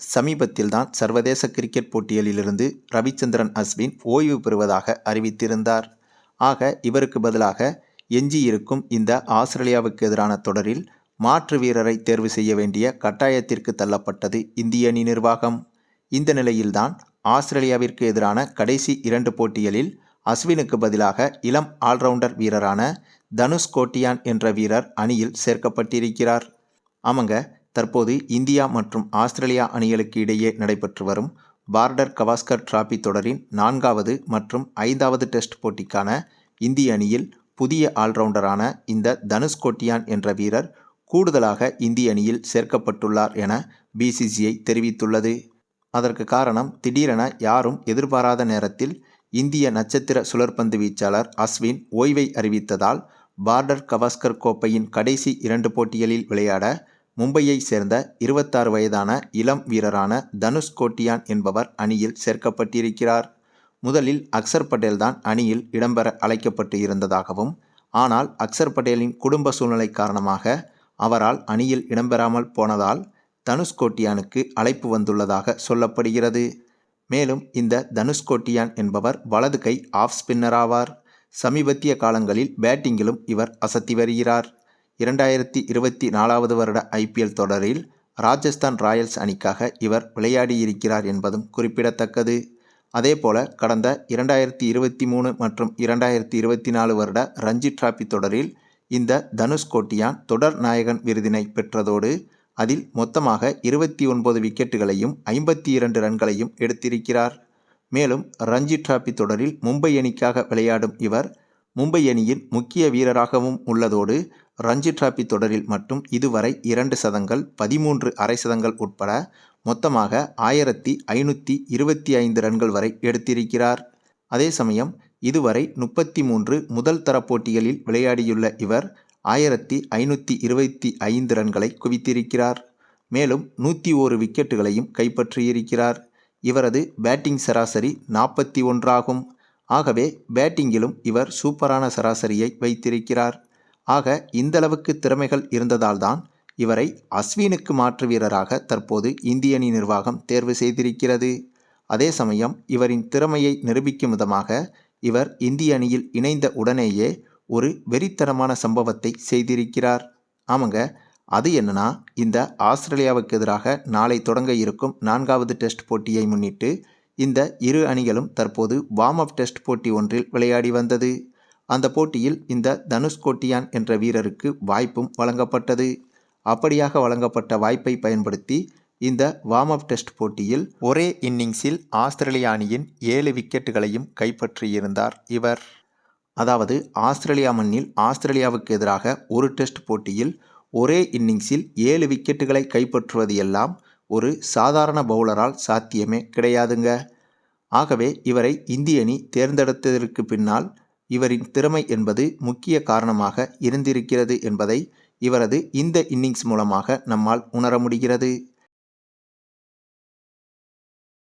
சமீபத்தில்தான் சர்வதேச கிரிக்கெட் போட்டிகளிலிருந்து ரவிச்சந்திரன் அஸ்வின் ஓய்வு பெறுவதாக அறிவித்திருந்தார். ஆக இவருக்கு பதிலாக எஞ்சியிருக்கும் இந்த ஆஸ்திரேலியாவுக்கு எதிரான தொடரில் மாற்று வீரரை தேர்வு செய்ய வேண்டிய கட்டாயத்திற்கு தள்ளப்பட்டது இந்திய அணி நிர்வாகம். இந்த நிலையில்தான் ஆஸ்திரேலியாவிற்கு எதிரான கடைசி இரண்டு போட்டிகளில் அஸ்வினுக்கு பதிலாக இளம் ஆல்ரவுண்டர் வீரரான தனுஷ் கோட்டியான் என்ற வீரர் அணியில் சேர்க்கப்பட்டிருக்கிறார். ஆமாங்க தற்போது இந்தியா மற்றும் ஆஸ்திரேலியா அணிகளுக்கு இடையே நடைபெற்று வரும் பார்டர் கவாஸ்கர் டிராபி தொடரின் நான்காவது மற்றும் ஐந்தாவது டெஸ்ட் போட்டிக்கான இந்திய அணியில் புதிய ஆல்ரவுண்டரான இந்த தனுஷ் கோட்டியான் என்ற வீரர் கூடுதலாக இந்திய அணியில் சேர்க்கப்பட்டுள்ளார் என பிசிசிஐ தெரிவித்துள்ளது. அதற்கு காரணம் திடீரென யாரும் எதிர்பாராத நேரத்தில் இந்திய நட்சத்திர சுழற்பந்து வீச்சாளர் அஸ்வின் ஓய்வை அறிவித்ததால் பார்டர் கவாஸ்கர் கோப்பையின் கடைசி இரண்டு போட்டிகளில் விளையாட மும்பையை சேர்ந்த இருபத்தாறு வயதான இளம் வீரரான தனுஷ் கோட்டியான் என்பவர் அணியில் சேர்க்கப்பட்டிருக்கிறார். முதலில் அக்சர் பட்டேல் தான் அணியில் இடம்பெற அழைக்கப்பட்டு இருந்ததாகவும் ஆனால் அக்சர் பட்டேலின் குடும்ப சூழ்நிலை காரணமாக அவரால் அணியில் இடம்பெறாமல் போனதால் தனுஷ் கோட்டியானுக்கு அழைப்பு வந்துள்ளதாக சொல்லப்படுகிறது. மேலும் இந்த தனுஷ் கோட்டியான் என்பவர் வலது கை ஆஃப் ஸ்பின்னர் ஆவார் சமீபத்திய காலங்களில் பேட்டிங்கிலும் இவர் அசத்தி வருகிறார். இரண்டாயிரத்தி இருபத்தி நாலாவது வருட ஐபிஎல் தொடரில் ராஜஸ்தான் ராயல்ஸ் அணிக்காக இவர் விளையாடியிருக்கிறார் என்பதும் குறிப்பிடத்தக்கது. அதேபோல கடந்த இரண்டாயிரத்தி இருபத்தி மூணு மற்றும் இரண்டாயிரத்தி இருபத்தி நாலு வருட ரஞ்சி டிராபி தொடரில் இந்த தனுஷ் கோட்டியான் தொடர் நாயகன் விருதினை பெற்றதோடு அதில் மொத்தமாக இருபத்தி ஒன்பது விக்கெட்டுகளையும் ஐம்பத்தி இரண்டு ரன்களையும் எடுத்திருக்கிறார். மேலும் ரஞ்சி டிராபி தொடரில் மும்பை அணிக்காக விளையாடும் இவர் மும்பை அணியின் முக்கிய வீரராகவும் உள்ளதோடு ரஞ்சி டிராபி தொடரில் மட்டும் இதுவரை இரண்டு சதங்கள் பதிமூன்று அரை சதங்கள் உட்பட மொத்தமாக ஆயிரத்தி ஐநூற்றி இருபத்தி ஐந்து ரன்கள் வரை எடுத்திருக்கிறார். அதே சமயம் இதுவரை முப்பத்தி மூன்று முதல் தர போட்டிகளில் விளையாடியுள்ள இவர் ஆயிரத்தி ஐநூற்றி இருபத்தி ஐந்து ரன்களை குவித்திருக்கிறார். மேலும் நூற்றி ஓரு விக்கெட்டுகளையும் கைப்பற்றியிருக்கிறார். இவரது பேட்டிங் சராசரி நாற்பத்தி ஒன்றாகும். ஆகவே பேட்டிங்கிலும் இவர் சூப்பரான சராசரியை வைத்திருக்கிறார். ஆக இந்தளவுக்கு திறமைகள் இருந்ததால்தான் இவரை அஸ்வினுக்கு மாற்று வீரராக தற்போது இந்திய அணி நிர்வாகம் தேர்வு செய்திருக்கிறது. அதே சமயம் இவரின் திறமையை நிரூபிக்கும் விதமாக இவர் இந்திய அணியில் இணைந்த உடனேயே ஒரு வெறித்தனமான சம்பவத்தை செய்திருக்கிறார். ஆமாங்க அது என்னன்னா இந்த ஆஸ்திரேலியாவுக்கு எதிராக நாளை தொடங்க இருக்கும் நான்காவது டெஸ்ட் போட்டியை முன்னிட்டு இந்த இரு அணிகளும் தற்போது வார்ம் அப் டெஸ்ட் போட்டி ஒன்றில் விளையாடி வந்தது. அந்த போட்டியில் இந்த தனுஷ் கோட்டியான் என்ற வீரருக்கு வாய்ப்பும் வழங்கப்பட்டது. அப்படியாக வழங்கப்பட்ட வாய்ப்பை பயன்படுத்தி இந்த வார்ம் அப் டெஸ்ட் போட்டியில் ஒரே இன்னிங்ஸில் ஆஸ்திரேலிய அணியின் ஏழு விக்கெட்டுகளையும் கைப்பற்றியிருந்தார் இவர். அதாவது ஆஸ்திரேலியா மண்ணில் ஆஸ்திரேலியாவுக்கு எதிராக ஒரு டெஸ்ட் போட்டியில் ஒரே இன்னிங்ஸில் ஏழு விக்கெட்டுகளை கைப்பற்றுவது எல்லாம் ஒரு சாதாரண பவுலரால் சாத்தியமே கிடையாதுங்க. ஆகவே இவரை இந்திய அணி தேர்ந்தெடுத்ததற்கு பின்னால் இவரின் திறமை என்பது முக்கிய காரணமாக இருந்திருக்கிறது என்பதை இவரது இந்த இன்னிங்ஸ் மூலமாக நம்மால் உணர முடிகிறது.